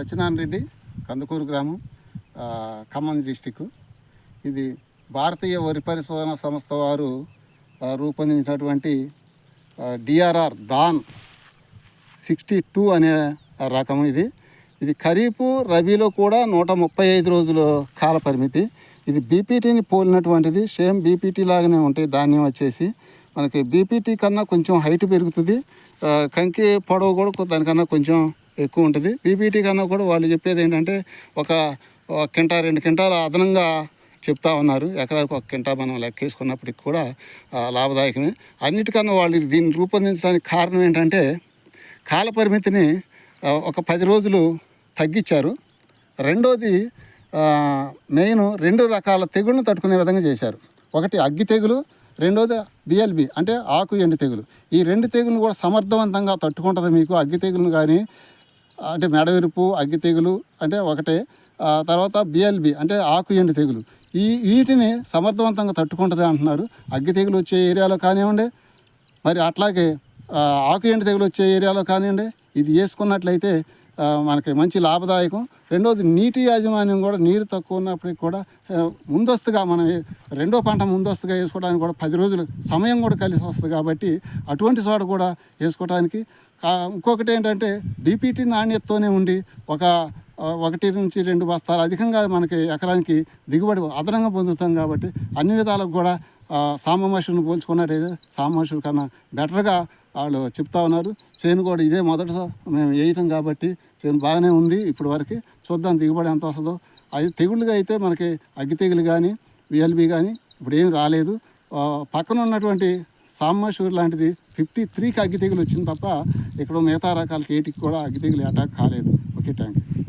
సత్యనారాయణ రెడ్డి కందుకూరు గ్రామం ఖమ్మం డిస్టిక్ ఇది భారతీయ వరి పరిశోధన సంస్థ వారు రూపొందించినటువంటి డిఆర్ఆర్ దాన్ సిక్స్టీ టూ అనే రకం ఇది. ఇది ఖరీఫ్ రబీలో కూడా నూట ముప్పై ఐదు రోజుల కాల పరిమితి. ఇది బీపీటీని పోలినటువంటిది సేమ్ బీపీటీ లాగానే ఉంటాయి ధాన్యం వచ్చేసి మనకి బీపీటీ కన్నా కొంచెం హైట్ పెరుగుతుంది. కంకి పొడవు కూడా దానికన్నా కొంచెం ఎక్కువ ఉంటుంది. బీపీటీ కన్నా కూడా వాళ్ళు చెప్పేది ఏంటంటే ఒక ఒక కింటా రెండు కింటాల అదనంగా చెప్తా ఉన్నారు. ఎకరాకు ఒక కింటా మనం లెక్కేసుకున్నప్పటికి కూడా లాభదాయకమే. అన్నిటికన్నా వాళ్ళు దీన్ని రూపొందించడానికి కారణం ఏంటంటే కాల పరిమితిని ఒక పది రోజులు తగ్గించారు. రెండోది మెయిన్ రెండు రకాల తెగుళ్ళను తట్టుకునే విధంగా చేశారు. ఒకటి అగ్గి తెగులు రెండోది బిఎల్బి అంటే ఆకు ఎండు తెగులు. ఈ రెండు తెగులను కూడా సమర్థవంతంగా తట్టుకుంటుంది మీకు అగ్గి తెగులను కానీ అంటే మెడవిరుపు అగ్గి తెగులు అంటే ఒకటే. తర్వాత బిఎల్బి అంటే ఆకు ఎండు తెగులు. ఈ వీటిని సమర్థవంతంగా తట్టుకుంటుంది అంటున్నారు. అగ్గి తెగులు వచ్చే ఏరియాలో కానివ్వండి మరి అట్లాగే ఆకు ఎండు తెగులు వచ్చే ఏరియాలో కానివ్వండి ఇది వేసుకున్నట్లయితే మనకి మంచి లాభదాయకం. రెండోది నీటి యాజమాన్యం కూడా నీరు తక్కువ ఉన్నప్పటికి కూడా ముందస్తుగా మనం రెండో పంట ముందస్తుగా వేసుకోవడానికి కూడా పది రోజులు సమయం కూడా కలిసి వస్తుంది కాబట్టి అటువంటి చోట కూడా వేసుకోవడానికి ఇంకొకటి ఏంటంటే బీపీటీ నాణ్యతతోనే ఉండి ఒక ఒకటి నుంచి రెండు బస్తాలు అధికంగా మనకి ఎకరానికి దిగుబడి అదనంగా పొందుతాం కాబట్టి అన్ని విధాలకు కూడా సామ మషులను పోల్చుకున్నట్టయితే సామ మషుల కన్నా బెటర్గా వాళ్ళు చెప్తా ఉన్నారు. చేను కూడా ఇదే మొదట మేము వేయటం కాబట్టి చేను బాగానే ఉంది ఇప్పటి వరకు చూద్దాం దిగుబడి ఎంత వస్తుందో. అది తెగుళ్ళుగా అయితే మనకి అగ్గి తెగులు కానీ విఎల్బి కానీ ఇప్పుడు ఏం రాలేదు. పక్కన ఉన్నటువంటి సామశూర్ లాంటిది ఫిఫ్టీ త్రీకి అగ్గి తెగులు వచ్చింది తప్ప ఇక్కడ మిగతా రకాలకి ఏటికి కూడా అగ్గి తెగులు అటాక్ కాలేదు. Okay thank you